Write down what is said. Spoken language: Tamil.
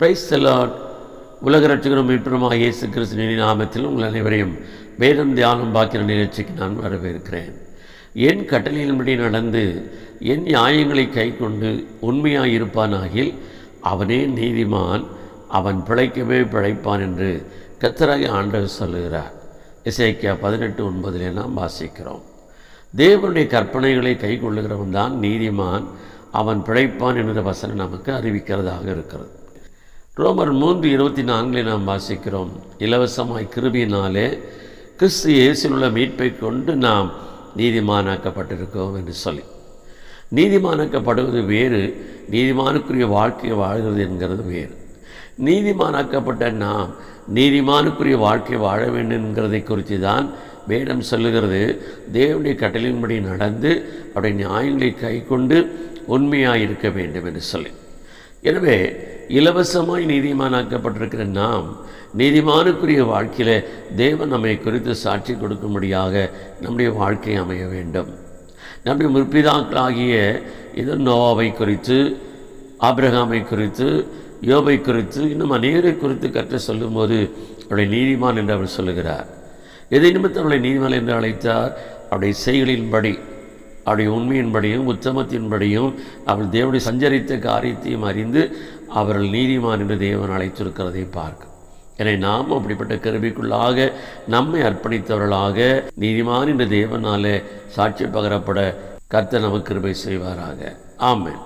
பிரைஸ் செல்லாட் உலக ரட்சகரும் மீட்பருமாக இயேசு கிறிஸ்துவின் நாமத்தில் உங்கள் அனைவரையும் வேதம் தியானம் பாக்கிற நிகழ்ச்சிக்கு நான் வரவேற்கிறேன். என் கட்டளையின்படி நடந்து என் நியாயங்களை கை கொண்டு உண்மையாக இருப்பானாகில் அவனே நீதிமான் அவன் பிழைக்கவே பிழைப்பான் என்று கத்தராகி ஆண்டவர் சொல்லுகிறார். இசைக்கியா பதினெட்டு ஒன்பதிலே நாம் வாசிக்கிறோம். தேவனுடைய கற்பனைகளை கை கொள்ளுகிறவன் தான் நீதிமான் அவன் பிழைப்பான் என்ற வசனம் நமக்கு அறிவிக்கிறதாக இருக்கிறது. ரோமர் மூன்று இருபத்தி நான்கில் நாம் வாசிக்கிறோம். இலவசமாய் கிருபியினாலே கிறிஸ்து இயேசில் உள்ள மீட்பை கொண்டு நாம் நீதிமானாக்கப்பட்டிருக்கோம் என்று சொல்லி. நீதிமானாக்கப்படுவது வேறு நீதிமானுக்குரிய வாழ்க்கையை வாழ்கிறது என்கிறது வேறு. நீதிமானாக்கப்பட்ட நாம் நீதிமானுக்குரிய வாழ்க்கை வாழ வேண்டும் என்கிறதை குறித்து தான் வேடம் சொல்லுகிறது. தேவனுடைய கட்டளின்படி நடந்து அவருடைய நியாயங்களை கை கொண்டு உண்மையாக இருக்க வேண்டும் என்று சொல்லி. எனவே இலவசமாய் நீதிமானாக்கப்பட்டிருக்கிற நாம் நீதிமானுக்குரிய வாழ்க்கையில் தேவன் நம்மை குறித்து சாட்சி கொடுக்கும்படியாக நம்முடைய வாழ்க்கை அமைய வேண்டும். நம்முடைய முற்பிதாக்களாகிய இது நோவாவை குறித்து ஆப்ரஹாமை குறித்து யோபை குறித்து இன்னும் அநேகரை குறித்து கற்று சொல்லும்போது அவருடைய நீதிமான் என்று அவர் சொல்லுகிறார். எதை நிமித்தம் அவளை நீதிமான் என்று அழைத்தார்? அவருடைய செய்களின்படி. அவருடைய உண்மையின்படியும் உத்தமத்தின்படியும் அவள் தேவனுடைய சஞ்சரித்த காரியத்தையும் அறிந்து அவர்கள் நீதிமான் என்று தேவன் அழைத்திருக்கிறதை பார்க்க. எனவே நாம் அப்படிப்பட்ட கருவிக்குள்ளாக நம்மை அர்ப்பணித்தவர்களாக நீதிமான் என்ற தேவனாலே சாட்சி பகரப்பட கர்த்தர் நமக்கு கிருபை செய்வாராக. ஆமேன்.